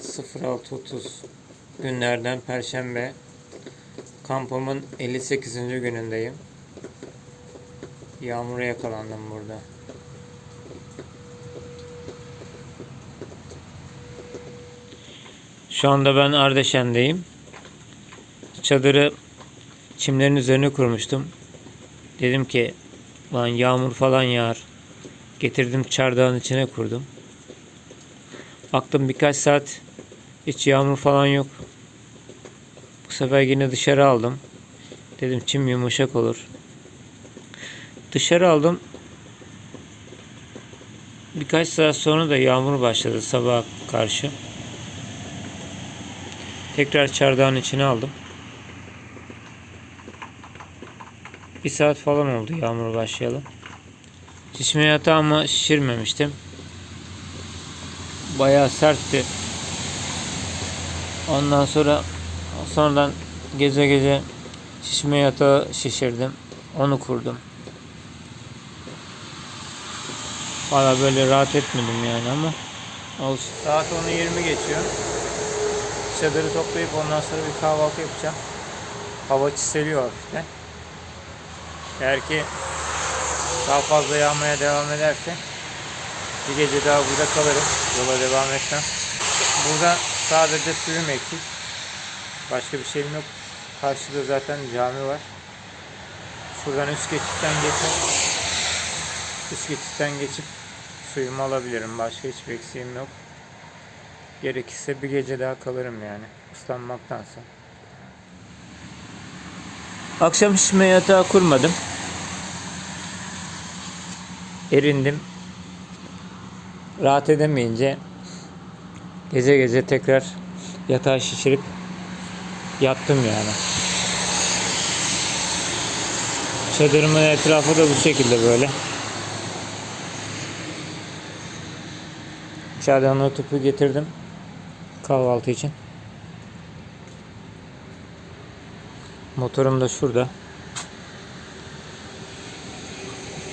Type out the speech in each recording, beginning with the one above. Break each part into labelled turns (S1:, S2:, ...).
S1: 06.30 günlerden Perşembe. Kampımın 58. günündeyim. Yağmura yakalandım burada. Şu anda ben Ardeşen'deyim. Çadırı çimlerin üzerine kurmuştum. Dedim ki lan yağmur falan yağar. Getirdim çardağın içine kurdum. Baktım birkaç saat hiç yağmur falan yok. Bu sefer yine dışarı aldım. Dedim çim yumuşak olur. Dışarı aldım. Birkaç saat sonra da yağmur başladı sabah karşı. Tekrar çardağın içine aldım. Bir saat falan oldu yağmur başlayalı. Şişme yatağımı şişirmemiştim. Bayağı sertti. Ondan sonra sonradan gece gece şişme yatağı şişirdim. Onu kurdum. Valla böyle rahat etmedim yani ama olsun. Saat 10'u 20 geçiyor. Çadırı toplayıp ondan sonra bir kahvaltı yapacağım. Hava çiseliyor hafiften. Eğer ki daha fazla yağmaya devam ederse bir gece daha burada kalırım. Yola devam etmem. Burada sadece suyum eksik. Başka bir şeyim yok. Karşıda zaten cami var. Şuradan üst geçitten geçip üst geçitten geçip suyumu alabilirim. Başka hiçbir eksiğim yok. Gerekirse bir gece daha kalırım yani. Islanmaktansa. Akşam şişme yatağı kurmadım. Erindim. Rahat edemeyince gece gece tekrar yatağı şişirip yattım yani. Çadırımın etrafı da bu şekilde böyle. O tüpü getirdim kahvaltı için. Motorum da şurada.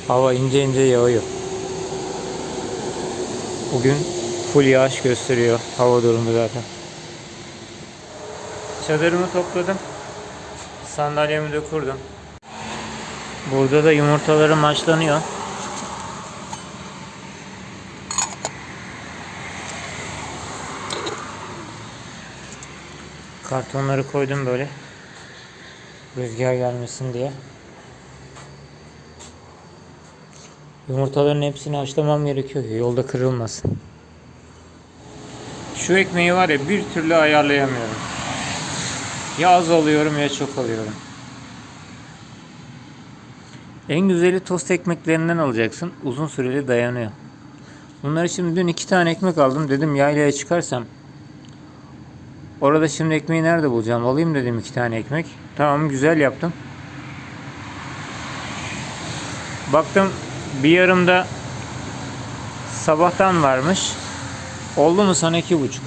S1: Hava ince ince yağıyor. Bugün full yağış gösteriyor hava durumu zaten. Çadırımı topladım. Sandalyemi de kurdum. Burada da yumurtalarım haşlanıyor. Kartonları koydum böyle. Rüzgar gelmesin diye. Yumurtaların hepsini haşlamam gerekiyor ki yolda kırılmasın. Şu ekmeği var ya bir türlü ayarlayamıyorum. Ya az alıyorum ya çok alıyorum. En güzeli tost ekmeklerinden alacaksın. Uzun süreli dayanıyor. Bunları şimdi dün iki tane ekmek aldım. Dedim yaylaya çıkarsam. Orada şimdi ekmeği nerede bulacağım? Alayım dedim iki tane ekmek. Tamam güzel yaptım. Baktım bir yarımda sabahtan varmış. Oldu mu sana iki buçuk?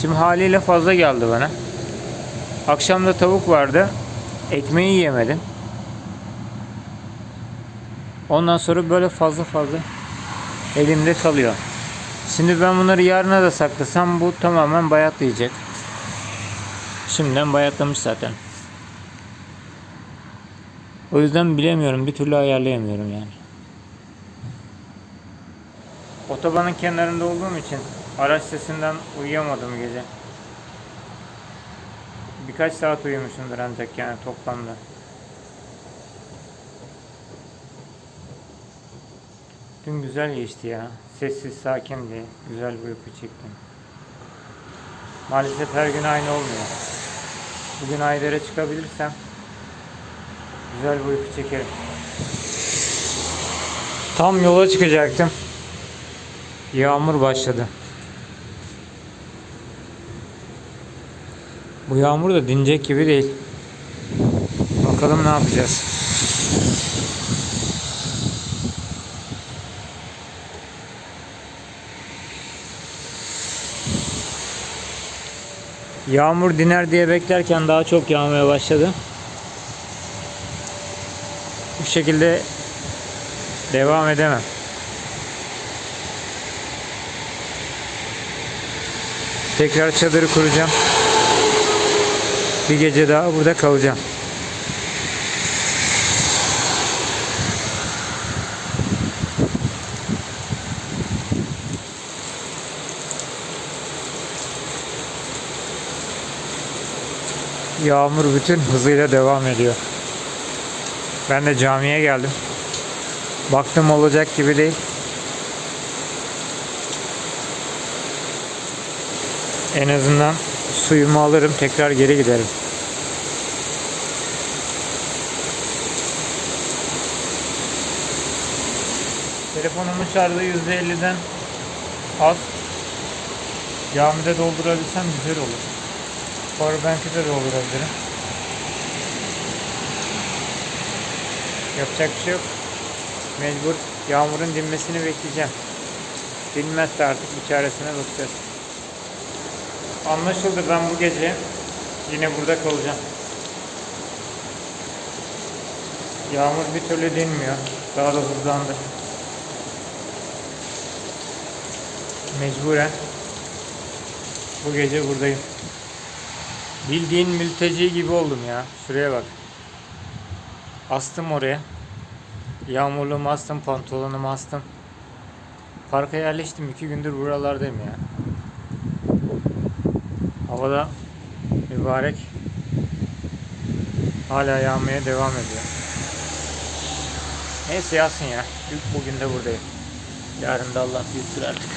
S1: Şimdi haliyle fazla geldi bana. Akşamda tavuk vardı. Ekmeği yemedim. Ondan sonra böyle fazla fazla elimde kalıyor. Şimdi ben bunları yarına da saklasam bu tamamen bayatlayacak. Şimdiden bayatlamış zaten. O yüzden bilemiyorum. Bir türlü ayarlayamıyorum yani. Otobanın kenarında olduğum için araç sesinden uyuyamadım gece. Birkaç saat uyumuşumdur ancak yani toplamda. Dün güzel geçti ya. Sessiz, sakindi. Güzel bir uyku çektim. Maalesef her gün aynı olmuyor. Bugün Ayder'e çıkabilirsem güzel bir uyku çekerim. Tam yola çıkacaktım. Yağmur başladı. Bu yağmur da dinecek gibi değil. Bakalım ne yapacağız. Yağmur diner diye beklerken daha çok yağmaya başladı. Bu şekilde devam edemem. Tekrar çadırı kuracağım. Bir gece daha burada kalacağım. Yağmur bütün hızıyla devam ediyor. Ben de camiye geldim. Baktım olacak gibi değil. En azından suyumu alırım tekrar geri giderim. Telefonumun şarjı %50'den az. Camide doldurabilsem güzel olur. Powerbank'i de doldurabilirim. Yapacak bir şey yok. Mecbur yağmurun dinmesini bekleyeceğim. Dinmezse artık bir çaresine bakacağız. Anlaşıldı ben bu gece yine burada kalacağım. Yağmur bir türlü dinmiyor. Daha da hızlandı. Mecburen bu gece buradayım. Bildiğin mülteci gibi oldum ya. Şuraya bak. Astım oraya. Yağmurluğumu astım, pantolonumu astım. Parka yerleştim. iki gündür buralardayım ya. Havada mübarek hala yağmaya devam ediyor. Neyse yağsın ya. Bugün de buradayım. Yarın da Allah büyüktür artık.